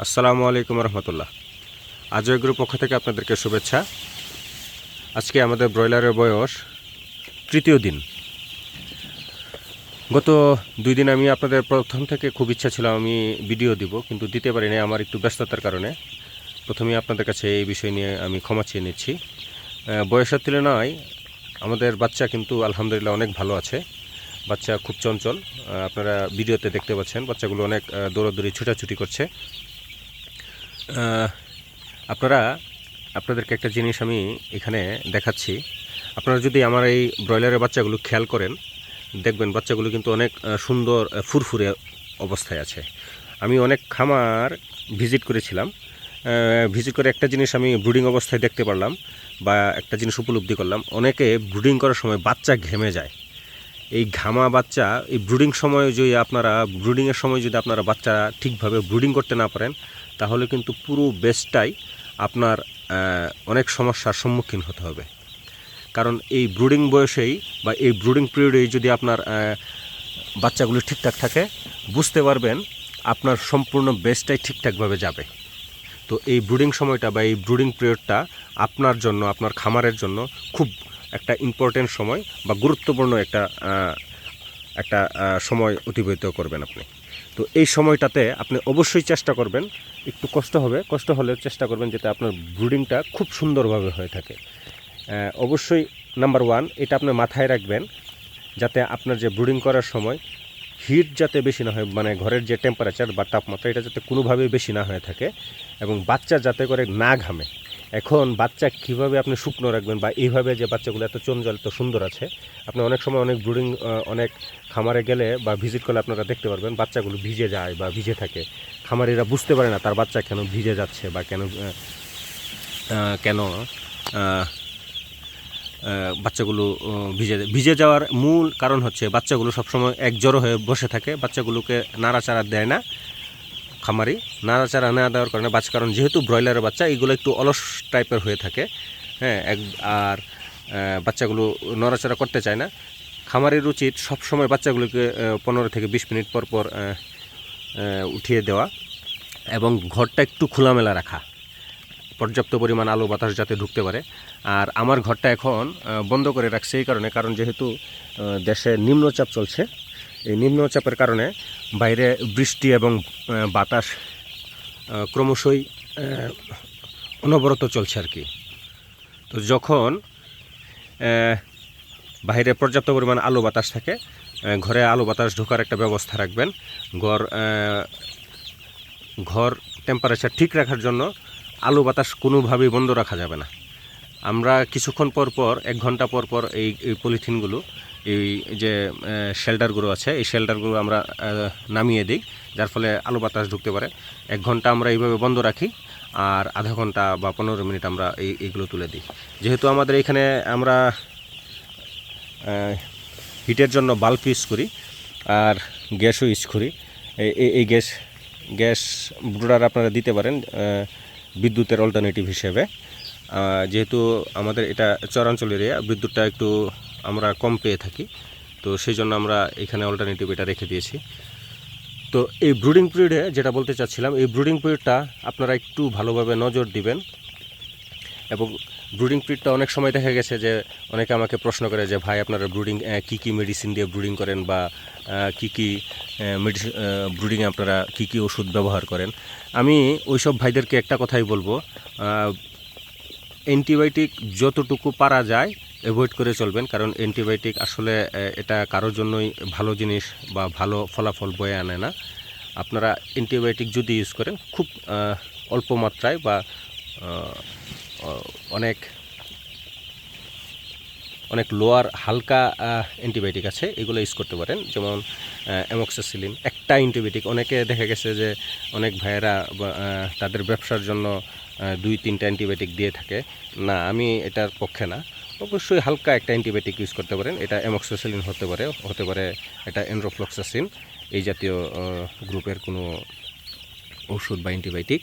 আসসালামু আলাইকুম রহমতুল্লাহ। আজয় গ্রুপ পক্ষ থেকে আপনাদেরকে শুভেচ্ছা। আজকে আমাদের ব্রয়লারের বয়স তৃতীয় দিন। গত দুই দিন আমি আপনাদের প্রথম থেকে খুব ইচ্ছা ছিল আমি ভিডিও দিব, কিন্তু দিতে পারিনি আমার একটু ব্যস্ততার কারণে। প্রথমেই আপনাদের কাছে এই বিষয় নিয়ে আমি ক্ষমা চেয়ে নিচ্ছি। বয়সের তুলনায় আমাদের বাচ্চা কিন্তু আলহামদুলিল্লাহ অনেক ভালো আছে। বাচ্চা খুব চঞ্চল। আপনারা ভিডিওতে দেখতে পাচ্ছেন, বাচ্চাগুলো অনেক দৌড়াদৌড়ি, ছুটাছুটি করছে। আপনারা, আপনাদেরকে একটা জিনিস আমি এখানে দেখাচ্ছি। আপনারা যদি আমার এই ব্রয়লারের বাচ্চাগুলো খেয়াল করেন, দেখবেন বাচ্চাগুলো কিন্তু অনেক সুন্দর ফুরফুরে অবস্থায় আছে। আমি অনেক খামার ভিজিট করেছিলাম। ভিজিট করে একটা জিনিস আমি ব্রুডিং অবস্থায় দেখতে পারলাম বা একটা জিনিস উপলব্ধি করলাম। অনেকে ব্রুডিং করার সময় বাচ্চা ঘেমে যায়। এই ঘামা বাচ্চা, এই ব্রুডিং সময় যদি আপনারা ব্রুডিংয়ের সময় যদি আপনারা বাচ্চা ঠিকভাবে ব্রুডিং করতে না পারেন তাহলে কিন্তু পুরো বেসটাই আপনার অনেক সমস্যার সম্মুখীন হতে হবে। কারণ এই ব্রুডিং বয়সেই বা এই ব্রুডিং পিরিয়ডেই যদি আপনার বাচ্চাগুলো ঠিকঠাক থাকে, বুঝতে পারবেন আপনার সম্পূর্ণ বেসটাই ঠিকঠাকভাবে যাবে। তো এই ব্রুডিং সময়টা বা এই ব্রুডিং পিরিয়ডটা আপনার জন্য, আপনার খামারের জন্য খুব একটা ইম্পর্টেন্ট সময় বা গুরুত্বপূর্ণ একটা একটা সময় অতিবাহিত করবেন আপনি। তো এই সময়টাতে আপনি অবশ্যই চেষ্টা করবেন, একটু কষ্ট হবে, কষ্ট হলেও চেষ্টা করবেন যাতে আপনার ব্রুডিংটা খুব সুন্দরভাবে হয়ে থাকে। অবশ্যই নাম্বার ওয়ান এটা আপনি মাথায় রাখবেন যাতে আপনার যে ব্রুডিং করার সময় হিট যাতে বেশি না হয় মানে ঘরের যে টেম্পারেচার বা তাপমাত্রা, এটা যাতে কোনোভাবেই বেশি না হয়ে থাকে এবং বাচ্চা যাতে করে না ঘামে। এখন বাচ্চা কীভাবে আপনি শুকনো রাখবেন বা এইভাবে যে বাচ্চাগুলো এত চঞ্চল, এত সুন্দর আছে, আপনি অনেক সময় অনেক ব্রুডিং অনেক খামারে গেলে বা ভিজিট করলে আপনারা দেখতে পারবেন বাচ্চাগুলো ভিজে যায় বা ভিজে থাকে। খামারিরা বুঝতে পারে না তার বাচ্চা কেন ভিজে যাচ্ছে বা কেন কেন বাচ্চাগুলো ভিজে ভিজে যাওয়ার মূল কারণ হচ্ছে বাচ্চাগুলো সবসময় এক জড়ো হয়ে বসে থাকে, বাচ্চাগুলোকে নাড়াচাড়া দেয় না। খামারি। নাড়াচাড়া না দেওয়ার কারণে বাচ্চা কারণ যেহেতু ব্রয়লারের বাচ্চা, এগুলো একটু অলস টাইপের হয়ে থাকে। হ্যাঁ এক, আর বাচ্চাগুলো নড়াচড়া করতে চায় না। খামারের উচিত সবসময় বাচ্চাগুলোকে পনেরো থেকে বিশ মিনিট পর পর উঠিয়ে দেওয়া এবং ঘরটা একটু খোলামেলা রাখা। পর্যাপ্ত পরিমাণ আলো বাতাস যাতে ঢুকতে পারে। আর আমার ঘরটা এখন বন্ধ করে রাখছে এই কারণে, কারণ যেহেতু দেশে নিম্নচাপ চলছে এই নিম্নচাপের কারণে বাইরে বৃষ্টি এবং বাতাস ক্রমশই অনবরত চলছে আর কি। তো যখন বাইরে পর্যাপ্ত পরিমাণ আলো বাতাস থাকে ঘরে আলো বাতাস ঢোকার একটা ব্যবস্থা রাখবেন। ঘর ঘর টেম্পারেচার ঠিক রাখার জন্য আলো বাতাস কোনোভাবেই বন্ধ রাখা যাবে না। আমরা কিছুক্ষণ পর পর, এক ঘণ্টা পর পর এই পলিথিনগুলো এই যে শেল্টারগুলো আছে, এই শেল্টারগুলো আমরা নামিয়ে দিই, যার ফলে আলো বাতাস ঢুকতে পারে। এক ঘণ্টা আমরা এইভাবে বন্ধ রাখি, আর আধা ঘণ্টা বা পনেরো মিনিট আমরা এই, এইগুলো তুলে দিই। যেহেতু আমাদের এখানে আমরা হিটের জন্য বাল্ব ইউজ করি, আর গ্যাসও ইউজ করি। এই- গ্যাস গ্যাস ব্রুডার আপনারা দিতে পারেন বিদ্যুতের অল্টারনেটিভ হিসেবে। যেহেতু আমাদের এটা চরাঞ্চল এরিয়া বিদ্যুৎটা একটু আমরা কম পেয়ে থাকি। তো সেই জন্য আমরা এখানে অল্টারনেটিভ এটা রেখে দিয়েছি। তো এই ব্রুডিং পিরিয়ডে যেটা বলতে চাচ্ছিলাম, এই ব্রুডিং পিরিয়ডটা আপনারা একটু ভালোভাবে নজর দিবেন। এবং ব্রুডিং পিরিয়ডটা অনেক সময় দেখা গেছে যে অনেকে আমাকে প্রশ্ন করে যে, ভাই, আপনারা ব্রুডিং কী কী মেডিসিন দিয়ে ব্রুডিং করেন বা কী কী মেডিসিন ব্রুডিংয়ে আপনারা কী কী ওষুধ ব্যবহার করেন? আমি ওইসব ভাইদেরকে একটা কথাই বলব অ্যান্টিবায়োটিক যতটুকু পারা যায় অ্যাভয়েড করে চলবেন, কারণ অ্যান্টিবায়োটিক আসলে এটা কারোর জন্যই ভালো জিনিস বা ভালো ফলাফল বয়ে আনে না। আপনারা অ্যান্টিবায়োটিক যদি ইউজ করেন, খুব অল্প মাত্রায় বা অনেক অনেক লোয়ার হালকা অ্যান্টিবায়োটিক আছে, এগুলো ইউজ করতে পারেন। যেমন অ্যামক্সাসিলিন একটা অ্যান্টিবায়োটিক অনেকে দেখা গেছে যে অনেক ভাইয়েরা তাদের ব্যবসার জন্য দুই তিনটা অ্যান্টিবায়োটিক দিয়ে থাকে। না, আমি এটার পক্ষে না। অবশ্যই হালকা একটা অ্যান্টিবায়োটিক ইউজ করতে পারেন। এটা অ্যামক্সাসিলিন হতে পারে হতে পারে এটা এনরোফ্লক্সাসিন এই জাতীয় গ্রুপের কোনো ওষুধ বা অ্যান্টিবায়োটিক।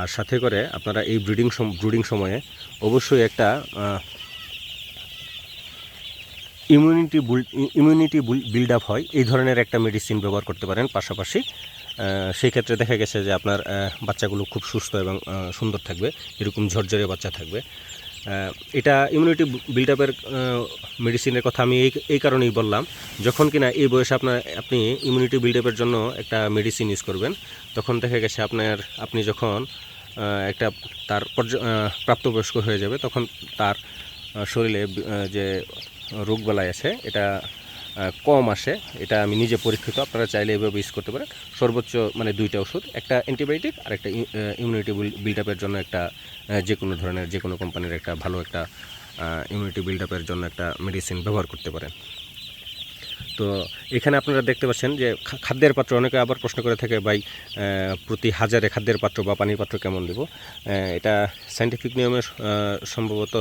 আর সাথে করে আপনারা এই ব্রিডিং ব্রুডিং সময়ে অবশ্যই একটা ইমিউনিটি ইমিউনিটি বিল্ড আপ হয়। এই ধরনের একটা মেডিসিন ব্যবহার করতে পারেন পাশাপাশি। সেই ক্ষেত্রে দেখা গেছে যে আপনার বাচ্চাগুলো খুব সুস্থ এবং সুন্দর থাকবে। এরকম ঝরঝরে বাচ্চা থাকবে। এটা ইমিউনিটি বিল্ড আপের মেডিসিনের কথা আমি এই এই কারণেই বললাম। যখন কিনা এই বয়সে আপনার আপনি ইমিউনিটি বিল্ড আপের জন্য একটা মেডিসিন ইউজ করবেন, তখন দেখা গেছে আপনার, আপনি যখন একটা তার প্রাপ্তবয়স্ক হয়ে যাবে, তখন তার শরীরে যে রোগ যে রোগবালাই আছে, এটা কম আসে। এটা আমি নিজে পরীক্ষিত, আপনারা চাইলে এভাবে ইউজ করতে পারেন। সর্বোচ্চ মানে দুইটা ওষুধ, একটা অ্যান্টিবায়োটিক আর একটা ইমিউনিটি বিল্ড আপের জন্য একটা যে কোনো ধরনের, যে কোনো কোম্পানির একটা ভালো একটা ইমিউনিটি বিল্ড আপের জন্য একটা মেডিসিন ব্যবহার করতে পারেন। তো এখানে আপনারা দেখতে পাচ্ছেন যে খাদ্যের পাত্র, অনেকে আবার প্রশ্ন করে থাকে, ভাই প্রতি হাজারে খাদ্যের পাত্র বা পানির পাত্র কেমন দেব? এটা সাইন্টিফিক নিয়মে সম্ভবত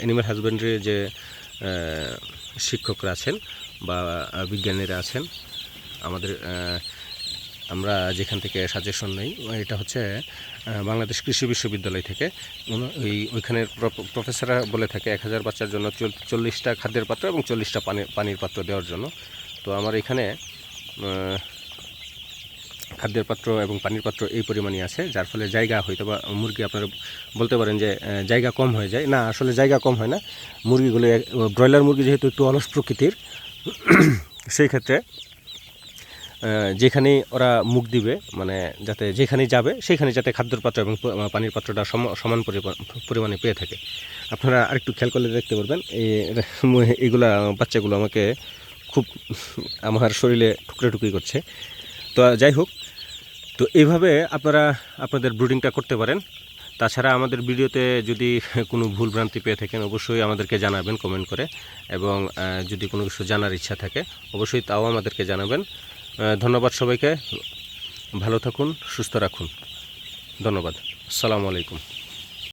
অ্যানিম্যাল হাজবেন্ডারি যে শিক্ষকরা আছেন বা বিজ্ঞানীরা আছেন। আমাদের আমরা যেখান থেকে সাজেশন নেই, এটা হচ্ছে বাংলাদেশ কৃষি বিশ্ববিদ্যালয় থেকে। ওই ওইখানের প্রফ- প্রফেসররা বলে থাকে, এক হাজার বাচ্চার জন্য চল- চল্লিশটা খাদ্যের পাত্র এবং চল্লিশটা পানির পানির পাত্র দেওয়ার জন্য। তো আমার এখানে খাদ্যের পাত্র এবং পানির পাত্র এই পরিমাণই আছে, যার ফলে জায়গা হয়তো বা মুরগি আপনারা বলতে পারেন যে জায়গা কম হয়ে যায়। না, আসলে জায়গা কম হয় না। মুরগিগুলো, ব্রয়লার মুরগি যেহেতু একটু অলস প্রকৃতির, সেই ক্ষেত্রে যেখানেই ওরা মুখ দিবে মানে যাতে যেখানেই যাবে সেখানে যাতে খাদ্যর পাত্র এবং পানির পাত্রটা সম- সমান পরিমা- পরিমাণে পেয়ে থাকে। আপনারা আরেকটু খেয়াল করলে দেখতে পারবেন এই এইগুলা বাচ্চাগুলো আমাকে খুব আমার শরীরে টুকরে টুকরি করছে। তো যাই হোক তো এইভাবে আপনারা আপনাদের ব্রুডিংটা করতে পারেন। তাছাড়া আমাদের ভিডিওতে যদি কোনো ভুল ভ্রান্তি পেয়ে থাকেন, অবশ্যই আমাদেরকে জানাবেন কমেন্ট করে এবং যদি কোনো কিছু জানার ইচ্ছা থাকে, অবশ্যই তাও আমাদেরকে জানাবেন। ধন্যবাদ সবাইকে। ভালো থাকুন, সুস্থ রাখুন। ধন্যবাদ। আসসালামু আলাইকুম।